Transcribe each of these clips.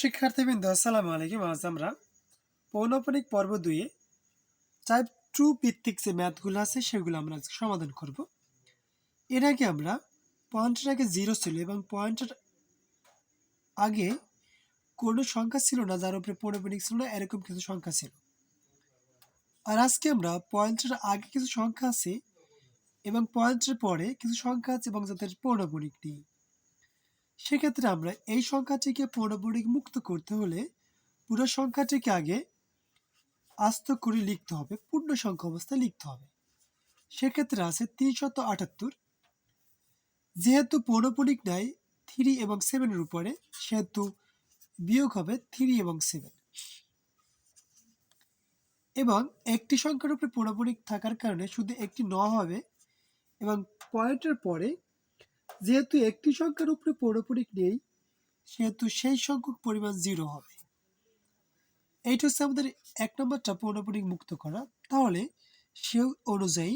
শিক্ষার্থীবৃন্দ, আসসালামু আলাইকুম। আজ আমরা পৌনপনিক পর্ব দুয়ে টাইপ টু ভিত্তিক যে ম্যাথগুলো আছে, সেগুলো আমরা আজকে সমাধান করব। এর আগে আমরা পয়েন্টের আগে জিরো ছিল এবং পয়েন্টের আগে কোনো সংখ্যা ছিল না, যার উপরে পৌনপনিক ছিল না, এরকম কিছু সংখ্যা ছিল। আর আজকে আমরা পয়েন্টের আগে কিছু সংখ্যা আছে এবং পয়েন্টের পরে কিছু সংখ্যা আছে এবং যাদের পৌনপনিক নেই। সেক্ষেত্রে আমরা এই সংখ্যাটিকে পৌনপনিক মুক্ত করতে হলে পুরো সংখ্যাটিকে আগে আস্ত করে লিখতে হবে, পূর্ণ সংখ্যা অবস্থায় লিখতে হবে। সেক্ষেত্রে আছে তিনশত আটাত্তর। যেহেতু পৌনপনিক নাই থ্রি এবং সেভেনের উপরে, সেহেতু বিয়োগ হবে থ্রি এবং সেভেন এবং একটি সংখ্যার উপরে পৌনপনিক থাকার কারণে শুধু একটি ন হবে এবং পয়েন্টের পরে যেহেতু একটি সংখ্যার উপরে পৌনপনিক নেই, সেহেতু সেই সংখ্যক পরিমাণ জিরো হবে। এইটা হচ্ছে আমাদের এক নম্বরটা পৌনপনিক মুক্ত করা। তাহলে সে অনুযায়ী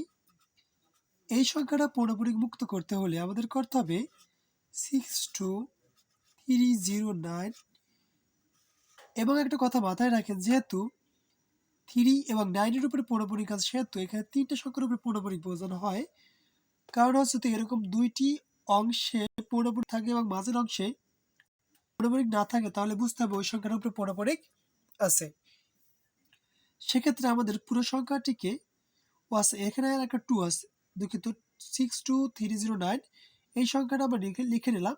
এই সংখ্যাটা পৌনপনিক মুক্ত করতে হলে আমাদের করতে হবে six two three zero nine এবং একটা কথা মাথায় রাখেন, যেহেতু থ্রি এবং নাইনের উপরে পৌনপনিক আছে, সেহেতু এখানে তিনটে সংখ্যার উপরে পৌনপনিক বোঝানো হয়। কারণ হচ্ছে তো এরকম দুইটি অংশে পৌনপনিক থাকে এবং মাঝের অংশে পৌনপনিক না থাকে, তাহলে বুঝতে হবে ওই সংখ্যার উপরে পৌনপনিক আছে। সেক্ষেত্রে আমাদের পুরো সংখ্যাটিকে আছে এখানে একটা টু আছে, দুঃখিত six two three zero nine এই সংখ্যাটা আমরা লিখে নিলাম।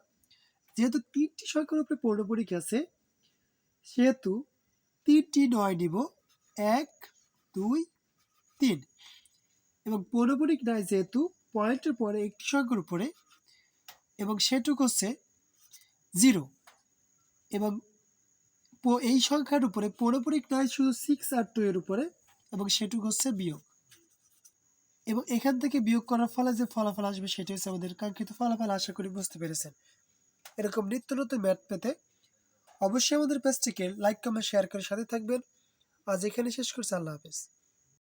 যেহেতু তিনটি সংখ্যার উপরে পৌনপনিক আছে, সেহেতু তিনটি নয় নিব, এক, দুই, তিন। এবং পৌনপনিক নয় যেহেতু, পয়েন্টের পরে একটি সংখ্যার উপরে এবং সেটুকু হচ্ছে জিরো এবং এই সংখ্যার উপরে পৌনপনিক নয়, শুধু সিক্স আর টু এর উপরে, এবং সেটুকু হচ্ছে বিয়োগ। এবং এখান থেকে বিয়োগ করার ফলে যে ফলাফল আসবে সেটি হচ্ছে আমাদের কাঙ্ক্ষিত ফলাফল, আশা করি বুঝতে পেরেছেন। এরকম নিত্য নতুন ম্যাথ পেতে অবশ্যই আমাদের পেজটিকে লাইক কমেন্ট শেয়ার করে সাথে থাকবেন। আজ এখানে শেষ করছি, আল্লাহ হাফেজ।